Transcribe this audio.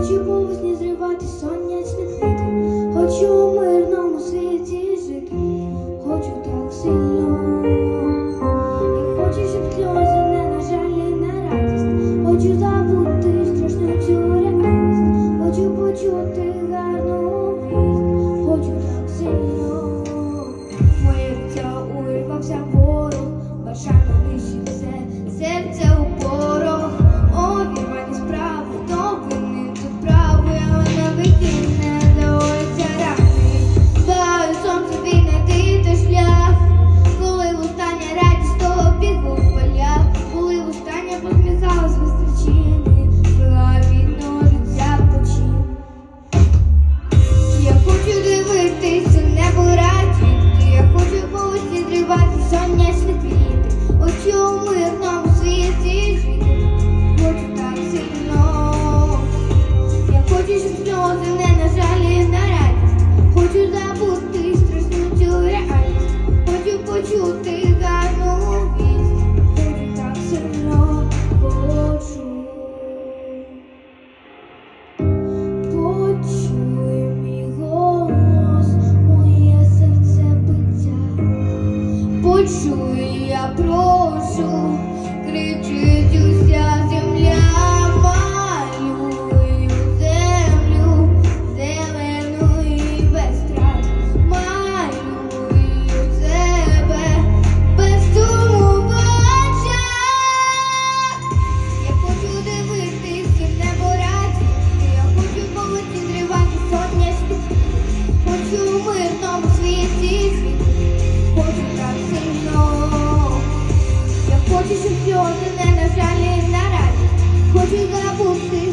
хочу повесні зривати сонячні хити, хочу у мирному світі жити, хочу так сильно, хочу, щоб сльози не нажали на радість, хочу забути страшну цю реальність, хочу почути гарну вість, хочу так сильно. почую, я прошу кричить. çeşitli ordu ve nötrallerinden aç. Koçuzluğa pozitif